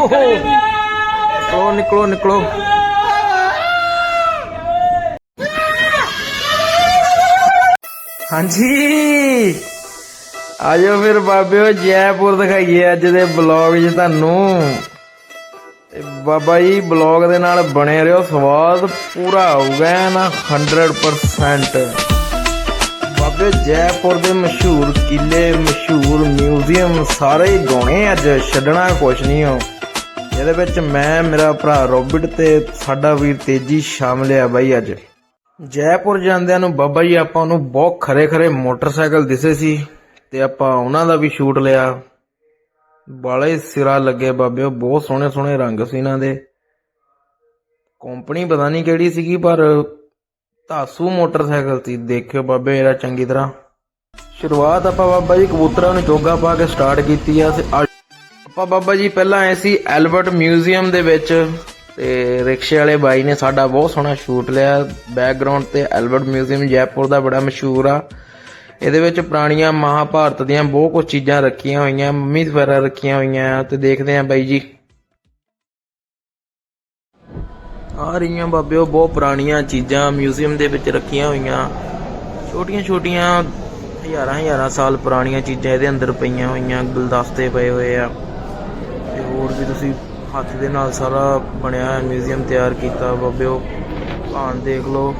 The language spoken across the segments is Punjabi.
ਨਿਕਲੋ। ਨਿਕਲੋ ਨਿਕਲੋ ਹਾਂਜੀ। ਆਜੋ ਫਿਰ ਬਾਬਿਓ, ਜੈਪੁਰ ਦਿਖਾਈਏ ਅੱਜ ਦੇ ਬਲੌਗ 'ਚ ਤੁਹਾਨੂੰ। ਤੇ ਬਾਬਾ ਜੀ ਬਲੌਗ ਦੇ ਨਾਲ ਬਣੇ ਰਹੋ, ਸਵਾਦ ਪੂਰਾ ਆਊਗਾ ਨਾ 100% ਬਾਬੇ ਜੈਪੁਰ ਦੇ ਮਸ਼ਹੂਰ ਕਿਲੇ ਮਸ਼ਹੂਰ ਮਿਊਜ਼ੀਅਮ ਸਾਰੇ ਹੀ ਗਾਉਣੇ ਅੱਜ ਛੱਡਣਾ ਕੁਛ ਨਹੀਂ ਹੋ ਇਹਦੇ ਵਿੱਚ ਮੈਂ, ਮੇਰਾ ਭਰਾ ਰੋਬਿਟ ਤੇ ਸਾਡਾ ਵੀਰ ਤੇਜੀ ਸ਼ਾਮਲ ਆ ਬਾਈ ਅੱਜ। ਜੈਪੁਰ ਜਾਂਦਿਆਂ ਨੂੰ ਬਾਬਾ ਜੀ ਆਪਾਂ ਨੂੰ ਬਹੁਤ ਖਰੇ ਖਰੇ ਮੋਟਰਸਾਈਕਲ ਦਿਸੇ ਸੀ ਤੇ ਆਪਾਂ ਉਹਨਾਂ ਦਾ ਵੀ ਸ਼ੂਟ ਲਿਆ। ਬਾਲੇ ਸਿਰਾ ਲੱਗੇ ਬਾਬਿਓ, ਬਹੁਤ ਸੋਹਣੇ ਸੋਹਣੇ ਰੰਗ ਸੀ ਇਹਨਾਂ ਦੇ। ਕੰਪਨੀ ਪਤਾ ਨਹੀਂ ਕਿਹੜੀ ਸੀਗੀ, ਪਰ ਧਾਸੂ ਮੋਟਰਸਾਈਕਲ ਸੀ। ਦੇਖਿਓ ਬਾਬੇ ਇਹਦਾ ਚੰਗੀ ਤਰ੍ਹਾਂ। ਸ਼ੁਰੂਆਤ ਆਪਾਂ ਬਾਬਾ ਜੀ ਕਬੂਤਰਾਂ ਨੂੰ ਚੋਗਾ ਪਾ ਕੇ ਸਟਾਰਟ ਕੀਤੀ ਆ ਤੇ ਆਪਾਂ ਬਾਬਾ ਜੀ ਪਹਿਲਾਂ ਆਏ ਸੀ ਐਲਬਰਟ ਮਿਊਜ਼ੀਅਮ ਦੇ ਵਿੱਚ ਤੇ ਰਿਕਸ਼ੇ ਵਾਲੇ ਬਾਈ ਨੇ ਸਾਡਾ ਬਹੁਤ ਸੋਹਣਾ ਸ਼ੂਟ ਲਿਆ। ਬੈਕਗ੍ਰਾਉਂਡ ਤੇ ਐਲਬਰਟ ਮਿਊਜ਼ੀਅਮ ਜੈਪੁਰ ਦਾ ਬੜਾ ਮਸ਼ਹੂਰ ਆ। ਇਹਦੇ ਵਿੱਚ ਪੁਰਾਣੀਆਂ ਮਹਾਭਾਰਤ ਦੀਆਂ ਬਹੁਤ ਕੁਝ ਚੀਜ਼ਾਂ ਰੱਖੀਆਂ ਹੋਈਆਂ, ਮੰਮੀ ਵਗੈਰਾ ਰੱਖੀਆਂ ਹੋਈਆਂ ਤੇ ਦੇਖਦੇ ਆਂ ਬਾਈ ਜੀ। ਆ ਰਹੀਆਂ ਬਾਬਿਓ ਬਹੁਤ ਪੁਰਾਣੀਆਂ ਚੀਜ਼ਾਂ ਮਿਊਜ਼ੀਅਮ ਦੇ ਵਿੱਚ ਰੱਖੀਆਂ ਹੋਈਆਂ। ਛੋਟੀਆਂ ਛੋਟੀਆਂ ਹਜ਼ਾਰਾਂ ਹਜ਼ਾਰਾਂ ਸਾਲ ਪੁਰਾਣੀਆਂ ਚੀਜ਼ਾਂ ਇਹਦੇ ਅੰਦਰ ਪਈਆਂ ਹੋਈਆਂ, ਗੁਲਦਸਤੇ ਪਏ ਹੋਏ ਆ। ਤੇ ਹੋਰ ਵੀ ਤੁਸੀਂ ਹੱਥ ਦੇ ਨਾਲ ਸਾਰਾ ਬਣਿਆ ਹੋਇਆ ਮਿਊਜ਼ੀਅਮ ਤਿਆਰ ਕੀਤਾ ਬਾਬਿਓ ਭਾਣ ਦੇਖ ਲਓ।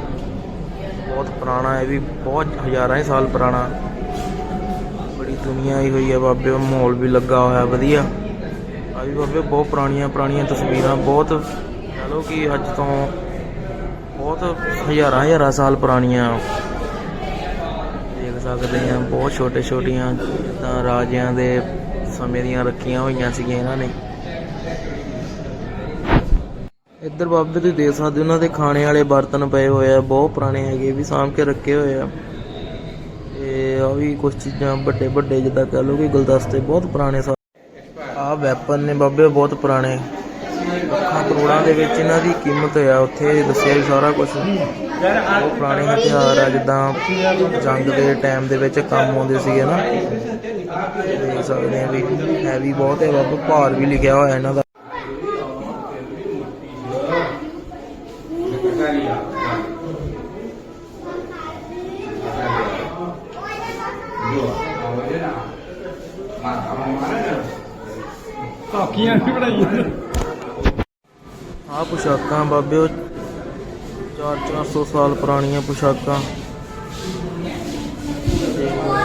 ਬਹੁਤ ਪੁਰਾਣਾ ਹੈ ਵੀ ਬਹੁਤ ਹਜ਼ਾਰਾਂ ਹੀ ਸਾਲ ਪੁਰਾਣਾ। ਬੜੀ ਦੁਨੀਆ ਆਈ ਹੋਈ ਹੈ ਬਾਬਿਓ ਮਾਹੌਲ ਵੀ ਲੱਗਾ ਹੋਇਆ, ਵਧੀਆ। ਆ ਵੀ ਬਾਬਿਓ ਬਹੁਤ ਪੁਰਾਣੀਆਂ ਪੁਰਾਣੀਆਂ ਤਸਵੀਰਾਂ, ਬਹੁਤ ਕਹ ਲਓ ਕਿ ਅੱਜ ਤੋਂ ਬਹੁਤ ਹਜ਼ਾਰਾਂ ਹਜ਼ਾਰਾਂ ਸਾਲ ਪੁਰਾਣੀਆਂ। ਦੇਖ ਸਕਦੇ ਆ, ਬਹੁਤ ਛੋਟੇ ਛੋਟੀਆਂ ਜਿੱਦਾਂ ਰਾਜਿਆਂ ਦੇ ਸਮੇਂ ਦੀਆਂ ਰੱਖੀਆਂ ਹੋਈਆਂ ਸੀਗੀਆਂ ਇਹਨਾਂ ਨੇ। ਇੱਧਰ ਬਾਬੇ ਤੁਸੀਂ ਦੇਖ ਸਕਦੇ ਹੋ ਉਹਨਾਂ ਦੇ ਖਾਣੇ ਵਾਲੇ ਬਰਤਨ ਪਏ ਹੋਏ ਆ, ਬਹੁਤ ਪੁਰਾਣੇ ਹੈਗੇ, ਵੀ ਸਾਂਭ ਕੇ ਰੱਖੇ ਹੋਏ ਆ। ਤੇ ਆ ਵੀ ਕੁਝ ਚੀਜ਼ਾਂ ਵੱਡੇ ਵੱਡੇ, ਜਿੱਦਾਂ ਕਹ ਲਓ ਕਿ ਗੁਲਦਸਤੇ, ਬਹੁਤ ਪੁਰਾਣੇ ਸਾ ਆ ਵੈਪਨ ਨੇ ਬਾਬੇ, ਬਹੁਤ ਪੁਰਾਣੇ। ਲੱਖਾਂ ਕਰੋੜਾਂ ਦੇ ਵਿੱਚ ਇਹਨਾਂ ਦੀ ਕੀਮਤ ਆ, ਉੱਥੇ ਦੱਸਿਆ ਵੀ ਸਾਰਾ ਕੁਝ ਬਹੁਤ ਪੁਰਾਣੇ ਹਥਿਆਰ ਆ, ਜਿੱਦਾਂ ਜੰਗ ਦੇ ਟਾਈਮ ਦੇ ਵਿੱਚ ਕੰਮ ਆਉਂਦੇ ਸੀਗੇ ਨਾ। ਦੇਖ ਸਕਦੇ ਆ ਵੀ ਹੈਵੀ ਬਹੁਤ ਹੈ ਬਾਬਾ ਭਾਰ ਵੀ ਲਿਖਿਆ ਹੋਇਆ ਇਹਨਾਂ ਦਾ। ਕਾਕੀਆਂ ਵੀ ਬਣਾਈਆਂ ਆ ਪੁਸ਼ਾਕਾਂ ਬਾਬਿਓ 4-400 ਸਾਲ ਪੁਰਾਣੀਆਂ ਪੁਸ਼ਾਕਾਂ।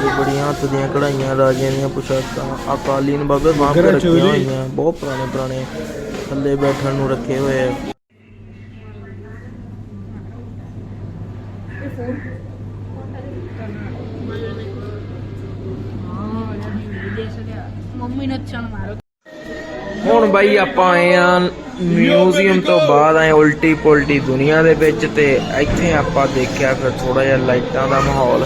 ਜੀ, ਬੜੀਆਂ ਹੱਥ ਦੀਆਂ ਕਢਾਈਆਂ ਰਾਜਿਆਂ ਦੀਆਂ ਪੁਸ਼ਾਕਾਂ ਆ ਕਾਲੀਨ ਬਾਬੇ ਘਰਾਂ ਰੱਖੀਆਂ। ਹੋਈਆਂ ਬਹੁਤ ਪੁਰਾਣੇ ਪੁਰਾਣੇ ਥੱਲੇ ਬੈਠਣ ਨੂੰ ਰੱਖੇ ਹੋਏ ਆ ਮੰਮੀ ਨੂੰ ਚਣ ਮਾਰੋ ਹੁਣ ਬਾਈ ਆਪਾਂ ਆਏ ਆ ਮਿਊਜ਼ੀਅਮ ਤੋਂ ਬਾਅਦ ਆਏ ਉਲਟੀ ਪੁਲਟੀ ਦੁਨੀਆ ਦੇ ਵਿੱਚ ਤੇ ਇੱਥੇ ਆਪਾਂ ਦੇਖਿਆ ਫਿਰ ਥੋੜਾ ਜਿਹਾ ਲਾਈਟਾਂ ਦਾ ਮਾਹੌਲ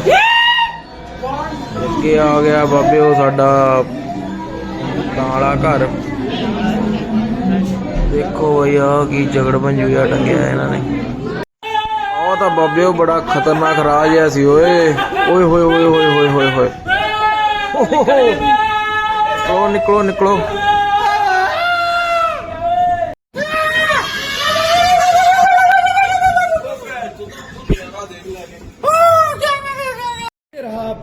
ਅੱਗੇ ਆ ਗਿਆ ਬਾਬੇ, ਉਹ ਸਾਡਾ ਕਾਲਾ ਘਰ। ਦੇਖੋ ਬਈ ਆ ਕੀ ਜਗੜ ਬੰਜੂਆ ਟੰਗਿਆ ਇਹਨਾਂ ਨੇ। ਉਹ ਤਾਂ ਬਾਬੇ, ਉਹ ਬੜਾ ਖਤਰਨਾਕ ਰਾਜ ਆ ਸੀ, ਓਏ। ਓਏ ਹੋਏ ਹੋਏ ਹੋਏ ਹੋਏ ਹੋਏ। ਹੋਏ ਓ ਨਿਕਲੋ ਨਿਕਲੋ।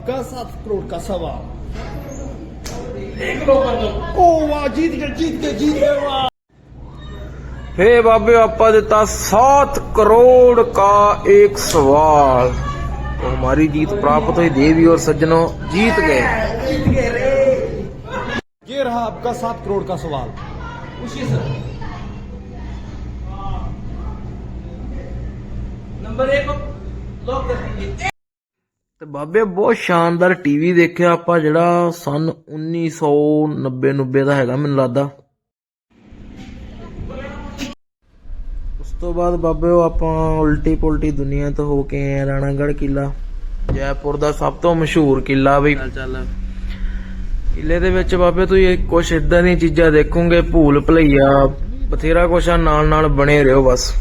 आपका सात करोड़ का सवाल। ओ वाह जीत गए जीत गए जीत गए वाह। हे बाबे आपा देता सात करोड़ का एक सवाल। तो हमारी जीत प्राप्त हुई देवी और सज्जनों जीत गए। ये रहा आपका सात करोड़ का सवाल। ਤੇ ਬਾਬੇ ਬਹੁਤ ਸ਼ਾਨਦਾਰ ਟੀਵੀ ਦੇਖਿਆ ਆਪਾਂ ਜਿਹੜਾ ਸਨ 1990 90 ਦਾ ਹੈਗਾ ਮੈਨੂੰ ਲੱਗਦਾ। ਉਸ ਤੋਂ ਬਾਅਦ ਬਾਬੇ ਉਹ ਆਪਾਂ ਉਲਟੀ ਪੁਲਟੀ ਦੁਨੀਆ ਤੋਂ ਹੋ ਕੇ ਆਏ ਆ ਰਾਣਾਗੜ੍ਹ ਕਿਲਾ ਜੈਪੁਰ ਦਾ ਸਭ ਤੋਂ ਮਸ਼ਹੂਰ ਕਿਲਾ ਵੀ। ਚੱਲ ਕਿਲੇ ਦੇ ਵਿੱਚ ਬਾਬੇ ਤੁਸੀਂ ਕੁਝ ਇਦਾਂ ਦੀਆਂ ਚੀਜ਼ਾਂ ਦੇਖੋਗੇ ਭੂਲ ਭੁਲਈਆ ਬਥੇਰਾ ਕੁਛ ਆ ਨਾਲ ਨਾਲ ਬਣੇ ਰਹੋ ਬਸ।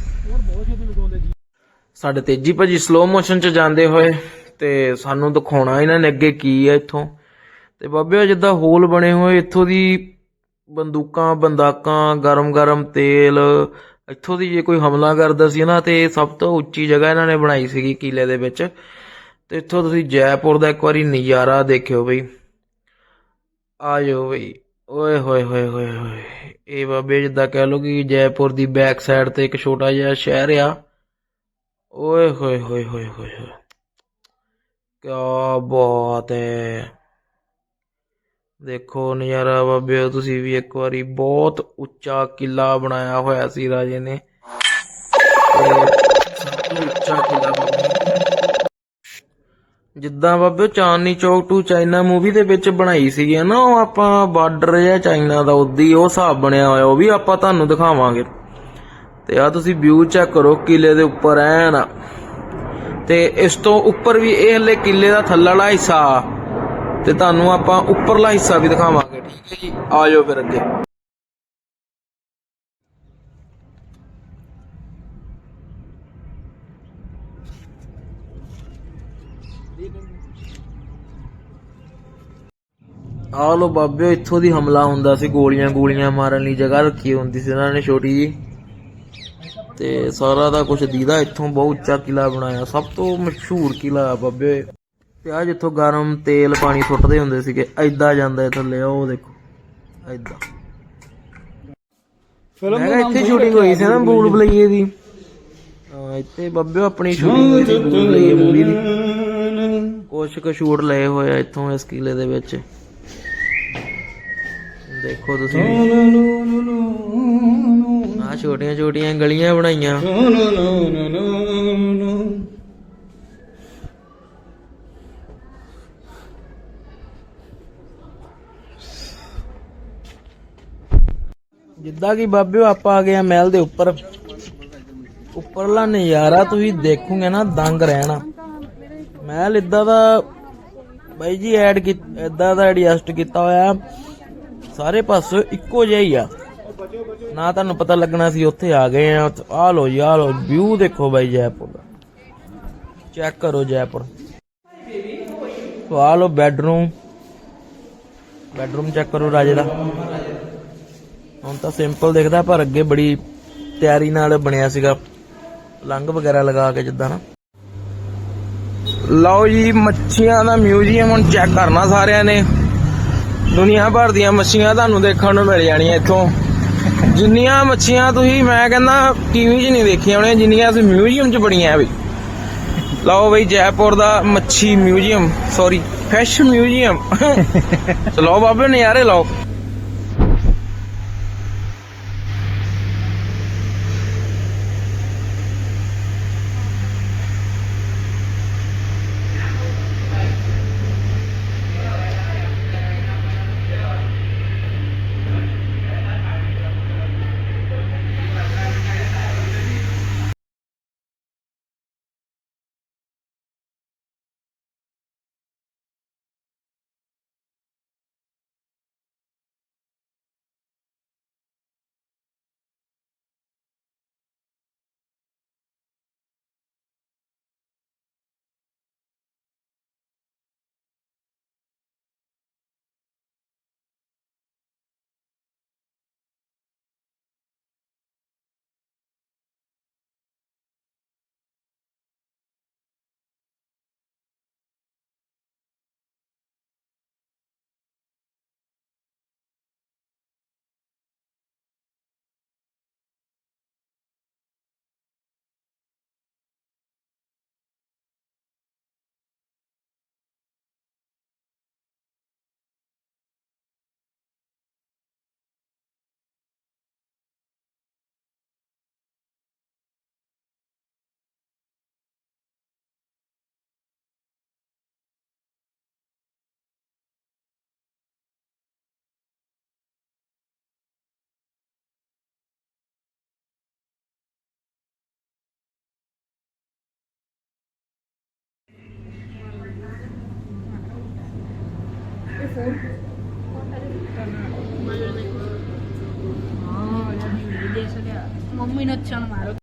ਸਾਡੇ ਤੇਜੀ ਭਾਜੀ ਸਲੋ ਮੋਸ਼ਨ ਚ ਜਾਂਦੇ ਹੋਏ। ਤੇ ਸਾਨੂੰ ਦਿਖਾਉਣਾ ਇਹਨਾਂ ਨੇ ਅੱਗੇ ਕੀ ਹੈ ਇੱਥੋਂ। ਤੇ ਬਾਬੇ ਜਿੱਦਾਂ ਹੋਲ ਬਣੇ ਹੋਏ, ਇੱਥੋਂ ਦੀ ਬੰਦੂਕਾਂ, ਬੰਦਾਕਾਂ ਗਰਮ ਗਰਮ ਤੇਲ, ਇੱਥੋਂ ਦੀ ਜੇ ਕੋਈ ਹਮਲਾ ਕਰਦਾ ਸੀ ਨਾ, ਤੇ ਸਭ ਤੋਂ ਉੱਚੀ ਜਗ੍ਹਾ ਇਹਨਾਂ ਨੇ ਬਣਾਈ ਸੀਗੀ ਕਿਲੇ ਦੇ ਵਿੱਚ। ਤੇ ਇੱਥੋਂ ਤੁਸੀਂ ਜੈਪੁਰ ਦਾ ਇੱਕ ਵਾਰੀ ਨਜ਼ਾਰਾ ਦੇਖਿਓ ਬਈ। ਆ ਜਾਓ ਬਈ। ਓਏ, ਹੋਏ ਹੋਏ ਹੋਏ ਹੋਏ। ਇਹ ਬਾਬੇ ਜਿੱਦਾਂ ਕਹਿ ਲੋ ਕਿ ਜੈਪੁਰ ਦੀ ਬੈਕ ਸਾਈਡ ਤੇ ਇੱਕ ਛੋਟਾ ਜਿਹਾ ਸ਼ਹਿਰ ਆ। ਓਏ, ਹੋਏ ਹੋਏ ਹੋਏ ਹੋਏ ਹੋਏ। ਕਿਆ ਬਾਤ ਹੈ ਦੇਖੋ ਨਜ਼ਾਰਾ ਬਾਬਿਓ ਤੁਸੀਂ ਵੀ ਇੱਕ ਵਾਰੀ ਬਹੁਤ ਉੱਚਾ ਕਿਲਾ ਬਣਾਇਆ ਹੋਇਆ ਸੀ ਰਾਜੇ ਨੇ। ਤੇ ਸਭ ਉੱਚਾ ਕਿਲਾ ਜਿੱਦਾਂ ਬਾਬਿਓ Chandni Chowk to China movie ਦੇ ਵਿੱਚ ਬਣਾਈ ਸੀਗੀ ਨਾ, ਉਹ ਆਪਾਂ ਬਾਰਡਰ ਜਾਂ ਚਾਈਨਾ ਦਾ ਉਦੀ ਉਹ ਹਿਸਾਬ ਬਣਿਆ ਹੋਇਆ, ਉਹ ਵੀ ਆਪਾਂ ਤੁਹਾਨੂੰ ਦਿਖਾਵਾਂਗੇ। ਤੇ ਆ ਤੁਸੀਂ ਵਿਊ ਚੈੱਕ ਕਰੋ, ਕਿਲੇ ਦੇ ਉੱਪਰ ਐਨ ਤੇ ਇਸ ਤੋਂ ਉੱਪਰ ਵੀ ਇਹ ਹਲੇ ਕਿਲੇ ਦਾ ਥੱਲੜਾ ਹਿੱਸਾ। ਤੇ ਤੁਹਾਨੂੰ ਆਪਾਂ ਉੱਪਰਲਾ ਹਿੱਸਾ ਵੀ ਦਿਖਾਵਾਂਗੇ। ਠੀਕ ਹੈ ਜੀ, ਆ ਜਾਓ ਫਿਰ ਅੱਗੇ। ਆ ਲੋ ਬਾਬਿਓ, ਇੱਥੋਂ ਦੀ ਹਮਲਾ ਹੁੰਦਾ ਸੀ ਗੋਲੀਆਂ ਗੋਲੀਆਂ ਮਾਰਨ ਲਈ ਜਗ੍ਹਾ ਰੱਖੀ ਹੁੰਦੀ ਸੀ ਇਹਨਾਂ ਨੇ, ਛੋਟੀ ਜੀ। ਤੇ ਸਾਰਾ ਦਾ ਕੁਝ ਦੀਦਾ ਇੱਥੋਂ ਬਹੁਤ ਉੱਚਾ ਕਿਲਾ ਬਣਾਇਆ। ਸਭ ਤੋਂ ਮਸ਼ਹੂਰ ਕਿਲਾ ਬੱਬੇ। ਤੇ ਆ ਜਿੱਥੋਂ ਗਰਮ ਤੇਲ ਪਾਣੀ ਸੁੱਟਦੇ ਹੁੰਦੇ ਸੀਗੇ ਐਦਾਂ ਜਾਂਦਾ ਥੱਲੇ ਉਹ ਦੇਖੋ ਐਦਾਂ ਫਿਲਮ ਦਾ ਇੱਥੇ ਸ਼ੂਟਿੰਗ ਹੋਈ ਸੀ ਨਾ ਬੂਲ ਬਲਈਏ ਦੀ। ਇੱਥੇ ਬੱਬੇ ਆਪਣੀ ਸ਼ੂਟਿੰਗ ਹੋਈ ਸੀ ਬੂਲ ਬਲਈਏ ਮੂਵੀ ਦੀ ਕੁਝ ਕੁ ਸ਼ੂਟ ਲਏ ਹੋਏ ਆ ਇੱਥੋਂ ਇਸ ਕਿਲੇ ਦੇ ਵਿੱਚ। ਦੇਖੋ ਤੁਸੀਂ ਆ ਛੋਟੀਆਂ ਛੋਟੀਆਂ ਗਲੀਆਂ ਬਣਾਈਆਂ। ਜਿੱਦਾਂ ਕਿ ਬਾਬਿਓ ਆਪਾਂ ਆ ਗਏ ਆ ਮਹਿਲ ਦੇ ਉੱਪਰ। ਉੱਪਰਲਾ ਨਜ਼ਾਰਾ ਤੁਸੀਂ ਦੇਖੋਗੇ ਨਾ ਦੰਗ ਰਹਿਣਾ। ਮਹਿਲ ਇਦਾਂ ਦਾ ਬਾਈ ਜੀ ਐਡ ਇਦਾਂ ਦਾ ਐਡਜਸਟ ਕੀਤਾ ਹੋਇਆ। ਸਾਰੇ ਪਾਸੇ ਇੱਕੋ ਜਿਹਾ ਹੀ ਆ। ਨਾ ਤੁਹਾਨੂੰ ਪਤਾ ਲੱਗਣਾ ਸੀ ਉੱਥੇ ਆ ਗਏ ਆ। ਆ ਲੋ ਜੀ ਆ ਲੋ ਵਿਊ ਦੇਖੋ ਬਾਈ ਜੈਪੁਰ ਦਾ। ਚੈੱਕ ਕਰੋ ਜੈਪੁਰ। ਸੋ ਆ ਲੋ ਬੈਡਰੂਮ ਬੈਡਰੂਮ ਚੈੱਕ ਕਰੋ ਰਾਜੇ ਦਾ। ਹੁਣ ਤਾਂ ਸਿੰਪਲ ਦਿਖਦਾ, ਪਰ ਅੱਗੇ ਬੜੀ ਤਿਆਰੀ ਨਾਲ ਬਣਿਆ ਸੀਗਾ। ਲੰਗ ਵਗੈਰਾ ਲਗਾ ਕੇ ਜਿੱਦਾਂ ਨਾ। ਲਓ ਜੀ, ਮੱਛੀਆਂ ਦਾ ਮਿਊਜ਼ੀਅਮ ਹੁਣ ਚੈੱਕ ਕਰਨਾ ਸਾਰਿਆਂ ਨੇ। ਦੁਨੀਆ ਭਰ ਦੀਆਂ ਮੱਛੀਆਂ ਤੁਹਾਨੂੰ ਦੇਖਣ ਨੂੰ ਮਿਲ ਜਾਣੀਆਂ ਇੱਥੋਂ। ਜਿੰਨੀਆਂ ਮੱਛੀਆਂ ਤੁਸੀਂ, ਮੈਂ ਕਹਿੰਦਾ, ਟੀਵੀ 'ਚ ਨਹੀਂ ਦੇਖੀਆਂ ਹੋਣੀਆਂ, ਜਿੰਨੀਆਂ ਅਸੀਂ ਮਿਊਜ਼ੀਅਮ 'ਚ ਬੜੀਆਂ ਵੀ। ਲਓ ਬਈ, ਜੈਪੁਰ ਦਾ ਮੱਛੀ ਮਿਊਜ਼ੀਅਮ ਸੌਰੀ ਫਿਸ਼ ਮਿਊਜ਼ੀਅਮ। ਚਲੋ ਬਾਬੇ, ਨਜ਼ਾਰੇ ਲਓ। phone. મમ્મી નો જ ક્ષણ મારો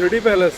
सिटी पैलेस